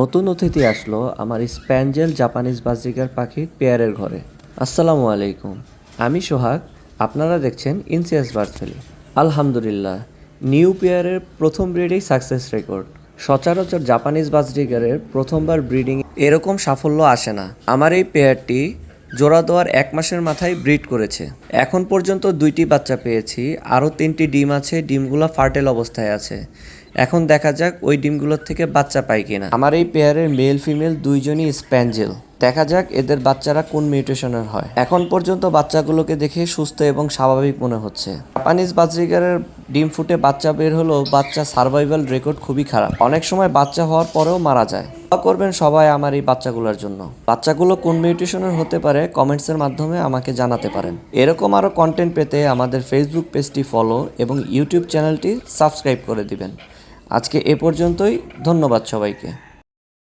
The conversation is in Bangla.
নতুন অতিথি আসলো আমার স্প্যাঞ্জেল জাপানিজ বাজিকার পাখির পেয়ারের ঘরে। আসসালামু আলাইকুম। আমি সোহাগ, আপনারা দেখছেন ইনসিয়াস বার্সেলি। আলহামদুলিল্লাহ, নিউ পেয়ারের প্রথম ব্রিডেই সাকসেস রেকর্ড। সচরাচর জাপানিজ বাজরিগারের প্রথমবার ব্রিডিং এরকম সাফল্য আসে না। আমার এই পেয়ারটি জোড়া দেওয়ার এক মাসের মাথায় ব্রিড করেছে। এখন পর্যন্ত দুইটি বাচ্চা পেয়েছি, আরও তিনটি ডিম আছে, ডিমগুলো ফার্টেল অবস্থায় আছে। এখন দেখা যাক ওই ডিমগুলোর থেকে বাচ্চা পাই কিনা। আমার এই পেয়ারের মেল ফিমেল দুইজনই স্প্যাঞ্জেল। দেখা যাক এদের বাচ্চারা কোন মিউটেশনের হয়। এখন পর্যন্ত বাচ্চাগুলোকে দেখে সুস্থ এবং স্বাভাবিক মনে হচ্ছে। জাপানিজ বাজরিগারের ডিম ফুটে বাচ্চা বের হলেও বাচ্চা সার্ভাইভাল রেকর্ড খুবই খারাপ। অনেক সময় বাচ্চা হওয়ার পরেও মারা যায়। করবেন সবাই আমার এই বাচ্চাগুলোর জন্য। বাচ্চাগুলো কোন মিউটেশনের হতে পারে কমেন্টসের মাধ্যমে আমাকে জানাতে পারেন। এরকম আরও কন্টেন্ট পেতে আমাদের ফেসবুক পেজটি ফলো এবং ইউটিউব চ্যানেলটি সাবস্ক্রাইব করে দিবেন। আজকে এ পর্যন্তই, ধন্যবাদ সবাইকে।